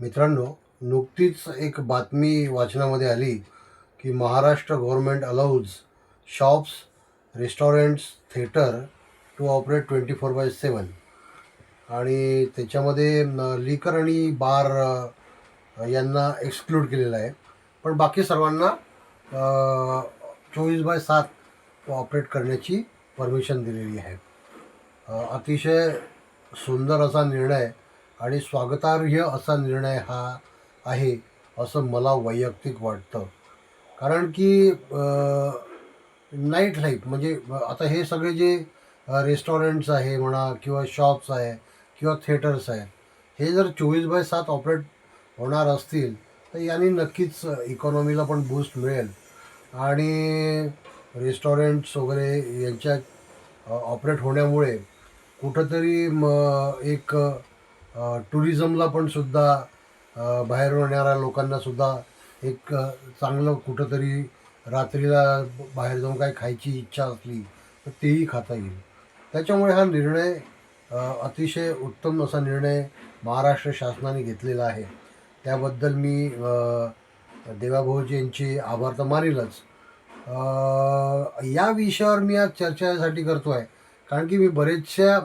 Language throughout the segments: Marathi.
मित्रांनो नुकतीच एक बातमी वाचनामध्ये आली की Maharashtra government allows shops restaurants theatre to operate twenty four by seven आणि त्याच्यामध्ये लिकर आणि बार यांना एक्सक्लूड केलेलं आहे. पण बाकी सर्वांना चोवीस बाय सात ऑपरेट करण्याची परमिशन दिलेली आहे. अतिशय सुंदर असा निर्णय आणि स्वागतार्ह असा निर्णय हा आहे असं मला वैयक्तिक वाटतं. कारण की नाईट लाईफ म्हणजे आता हे सगळे जे रेस्टॉरंट्स आहे म्हणा किंवा शॉप्स आहे किंवा थिएटर्स आहेत हे जर चोवीस बाय सात ऑपरेट होणार असतील तर यांनी नक्कीच इकॉनॉमीला पण बूस्ट मिळेल. आणि रेस्टॉरंट्स वगैरे यांच्या ऑपरेट होण्यामुळे कुठंतरी म एक टुरिझमला पण सुद्धा बाहेर बाहेरून येणाऱ्या लोकांना सुद्धा एक चांगलं कुठंतरी रात्रीला बाहेर जाऊन काय खायची इच्छा असली तर तेही खाता येईल. त्याच्यामुळे हा निर्णय अतिशय उत्तम असा निर्णय महाराष्ट्र शासनाने घेतलेला आहे. त्याबद्दल मी देवाभाऊजी यांचे आभार तर मानेलच. या विषयावर मी आज चर्चेसाठी करतो आहे कारण की मी बरेचशा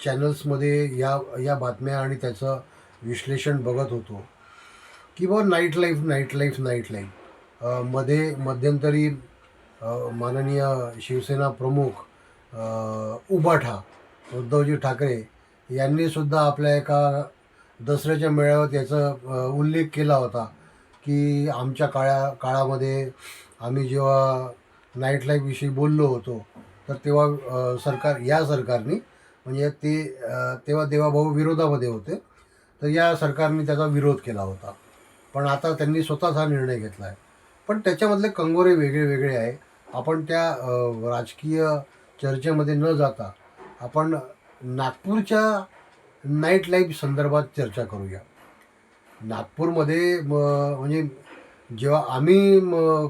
चॅनल्समध्ये या या बातम्या आणि त्याचं विश्लेषण बघत होतो. किंवा night life night life night लाईफमध्ये मध्यंतरी माननीय शिवसेना प्रमुख उबाठा उद्धवजी ठाकरे यांनीसुद्धा आपल्या एका दसऱ्याच्या मेळाव्यात याचा उल्लेख केला होता की आमच्या काळा काळामध्ये आम्ही जेव्हा नाईट लाईफविषयी बोललो होतो तर तेव्हा सरकार या सरकारने म्हणजे ते तेव्हा देवाभाऊ विरोधामध्ये होते. तर या सरकारने त्याचा विरोध केला होता. पण आता त्यांनी स्वतःच हा निर्णय घेतला आहे पण त्याच्यामधले कंगोरे वेगळे वेगळे आहे. आपण त्या राजकीय चर्चेमध्ये न जाता आपण नागपूरच्या नाईट लाईफ संदर्भात चर्चा करूया. नागपूरमध्ये म म्हणजे जेव्हा आम्ही म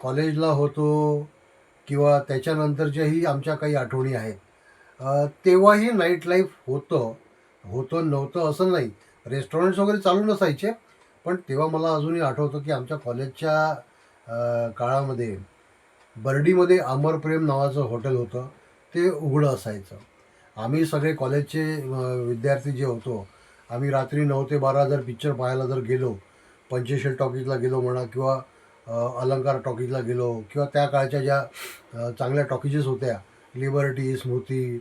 कॉलेजला होतो किंवा त्याच्यानंतरच्याही आमच्या काही आठवणी आहेत तेव्हाही नाईट लाईफ होतं होतं नव्हतं असं नाही. रेस्टॉरंट्स वगैरे चालू नसायचे पण तेव्हा मला अजूनही आठवतं की आमच्या कॉलेजच्या काळामध्ये बर्डीमध्ये अमरप्रेम नावाचं हॉटेल होतं ते उघडं असायचं. आम्ही सगळे कॉलेजचे विद्यार्थी जे होतो आम्ही रात्री नऊ ते बारा जर पिक्चर पाहायला जर गेलो पंचेश्वर टॉकीजला गेलो म्हणा किंवा अलंकार टॉकीजला गेलो किंवा त्या काळच्या ज्या चांगल्या टॉकीजेस होत्या लिबर्टी स्मृती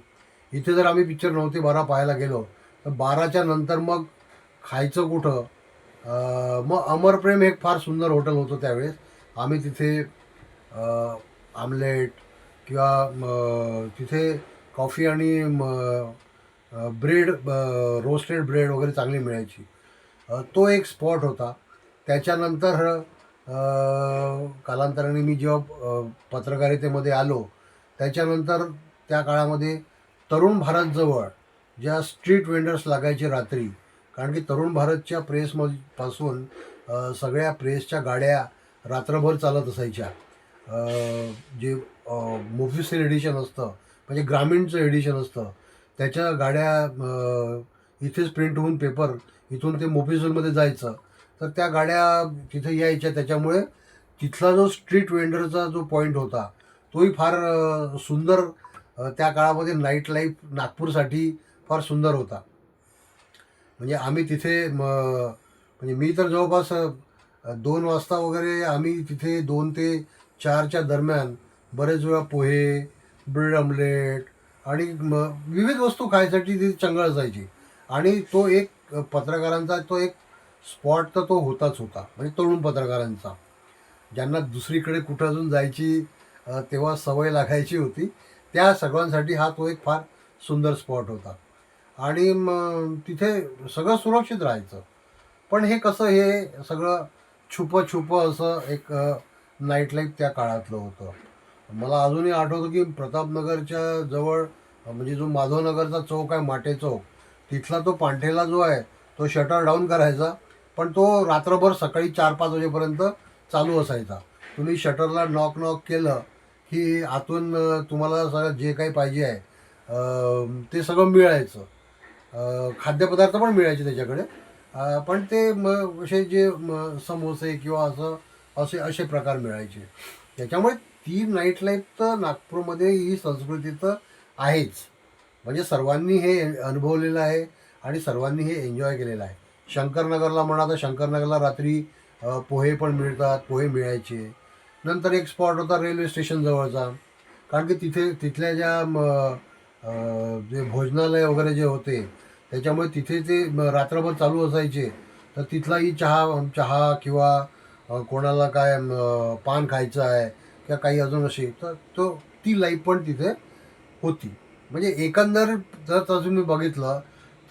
इथे जर आम्ही पिक्चर नऊ ते बारा पाहायला गेलो तर बाराच्या नंतर मग खायचं कुठं? मग अमरप्रेम एक फार सुंदर हॉटेल होतं त्यावेळेस. आम्ही तिथे आमलेट किंवा तिथे कॉफी आणि म, ब्रेड रोस्टेड ब्रेड वगैरे चांगली मिळायची. तो एक स्पॉट होता. त्याच्यानंतर कालांतराने मी जेव्हा पत्रकारितेमध्ये आलो त्याच्यानंतर त्या काळामध्ये तरुण भारतजवळ ज्या स्ट्रीट वेंडर्स लागायचे रात्री कारण की तरुण भारतच्या प्रेसमध्ये पासून सगळ्या प्रेसच्या गाड्या रात्रभर चालत असायच्या. जे मोफिसल एडिशन असतं म्हणजे ग्रामीणचं एडिशन असतं त्याच्या गाड्या इथेच प्रिंट होऊन पेपर इथून ते मोफिसलमध्ये जायचं. तर त्या गाड्या तिथे यायच्या त्याच्यामुळे तिथला जो स्ट्रीट वेंडरचा जो पॉईंट होता तोही फार सुंदर त्या काळामध्ये नाईट लाईफ नागपूरसाठी फार सुंदर होता. म्हणजे आम्ही तिथे म म्हणजे मी तर जवळपास दोन वाजता वगैरे आम्ही तिथे दोन ते चारच्या दरम्यान बरेच वेळा पोहे ब्रेड ऑमलेट आणि म विविध वस्तू खायसाठी तिथे चंगळ जायची आणि तो एक पत्रकारांचा तो एक स्पॉट तर तो होताच होता. म्हणजे तरुण पत्रकारांचा. ज्यांना दुसरीकडे कुठं अजून जायची तेव्हा सवय लागायची होती. त्या सगळ्यांसाठी हा तो एक फार सुंदर स्पॉट होता. आणि मग तिथे सगळं सुरक्षित राहायचं. पण हे कसं हे सगळं छुपं छुपं असं एक नाईट लाईफ त्या काळातलं होतं. मला अजूनही आठवतं की प्रतापनगरच्या जवळ म्हणजे जो माधवनगरचा चौक आहे माटे चौक तिथला तो पांठेला जो आहे तो शटर डाऊन करायचा. पण तो रात्रभर सकाळी चार पाच वाजेपर्यंत चालू असायचा. तुम्ही शटरला नॉक नॉक केलं की आतून तुम्हाला सगळं जे काही पाहिजे आहे ते सगळं मिळायचं. खाद्यपदार्थ पण मिळायचे त्याच्याकडे. पण ते म असे जे म समोसे किंवा असं असे असे प्रकार मिळायचे. त्याच्यामुळे ती नाईट लाईफ तर नागपूरमध्ये ही संस्कृती तर आहेच. म्हणजे सर्वांनी हे अनुभवलेलं आहे आणि सर्वांनी हे एन्जॉय केलेलं आहे. शंकरनगरला म्हणा तर शंकरनगरला रात्री पोहे पण मिळतात पोहे मिळायचे. नंतर एक स्पॉट होता रेल्वे स्टेशन जवळचा. कारण की तिथे तिथल्या ज्या जे भोजनालय वगैरे जे होते त्याच्यामुळे तिथे ते रात्रभर चालू असायचे. तर तिथलाही चहा चहा किंवा कोणाला काय पान खायचं आहे किंवा काही अजून असे तर तो ती लाईफ पण तिथे होती. म्हणजे एकंदर जर अजून मी बघितलं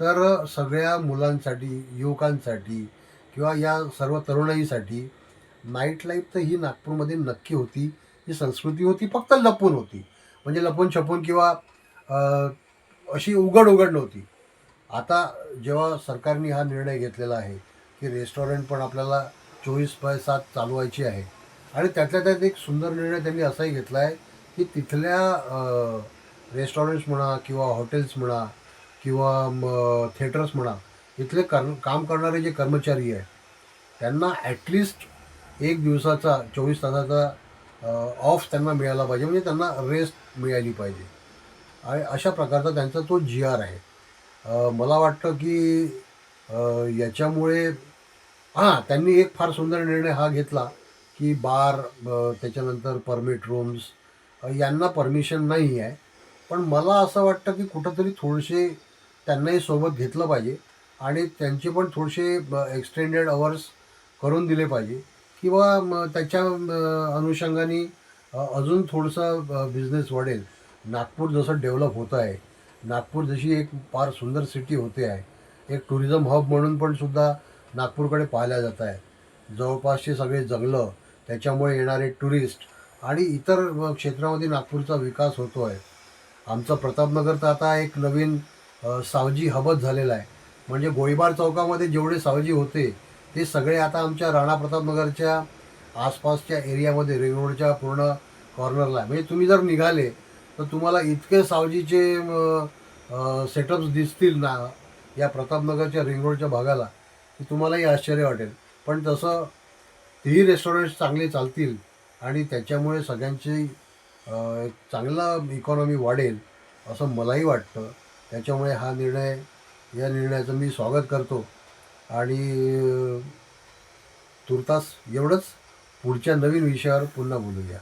तर सगळ्या मुलांसाठी युवकांसाठी किंवा या सर्व तरुणाईसाठी नाईट लाईफ तर ही नागपूरमध्ये नक्की होती. ही संस्कृती होती फक्त लपून होती. म्हणजे लपून छपून किंवा अशी उघड उघड नव्हती. आता जेव्हा सरकारने हा निर्णय घेतलेला आहे की रेस्टॉरंट पण आपल्याला चोवीस बाय सात चालवायची आहे. आणि त्यातल्या त्यात एक सुंदर निर्णय त्यांनी असाही घेतला आहे की तिथल्या रेस्टॉरंट्स म्हणा किंवा हॉटेल्स म्हणा किंवा थिएटर्स म्हणा इथले कर काम करणारे जे कर्मचारी आहे त्यांना ॲटलिस्ट एक दिवसाचा चोवीस तासाचा ऑफ त्यांना मिळाला पाहिजे. म्हणजे त्यांना रेस्ट मिळाली पाहिजे. आणि अशा प्रकारचा त्यांचा तो जी आर आहे. मला वाटतं की याच्यामुळे हां त्यांनी एक फार सुंदर निर्णय हा घेतला की बार त्याच्यानंतर परमिट रूम्स यांना परमिशन नाही आहे. पण मला असं वाटतं की कुठंतरी थोडेसे त्यांनाही सोबत घेतलं पाहिजे. आणि त्यांचे पण थोडेसे एक्सटेंडेड अवर्स करून दिले पाहिजे. किंवा त्याच्या अनुषंगाने अजून थोडंसं बिझनेस वाढेल. नागपूर जसं डेव्हलप होतं आहे नागपूर जशी एक फार सुंदर सिटी होते आहे एक टुरिझम हब म्हणून पण सुद्धा नागपूरकडे पाहिल्या जात आहे. जवळपासचे सगळे जंगलं त्याच्यामुळे येणारे टुरिस्ट आणि इतर क्षेत्रामध्ये नागपूरचा विकास होतो आहे. आमचं प्रतापनगर तर आता एक नवीन सावजी हबच झालेला आहे. म्हणजे गोळीबार चौकामध्ये जेवढे सावजी होते ते सगळे आता आमच्या राणा प्रतापनगरच्या आसपासच्या एरियामध्ये रिंग रोडच्या पूर्ण कॉर्नरला म्हणजे तुम्ही जर निघाले तर तुम्हाला इतके सावजीचे सेटअप्स दिसतील ना या प्रतापनगरच्या रिंग रोडच्या भागाला की तुम्हालाही आश्चर्य वाटेल. पण तसं तेही रेस्टॉरंट्स चांगले चालतील आणि त्याच्यामुळे सगळ्यांची चांगला इकॉनॉमी वाढेल असं मलाही वाटतं. त्याच्यामुळे हा निर्णय या निर्णयाचं मी स्वागत करतो. आणि तुर्तास एवढंच. पुढच्या नवीन विषयावर पुन्हा बोलूया.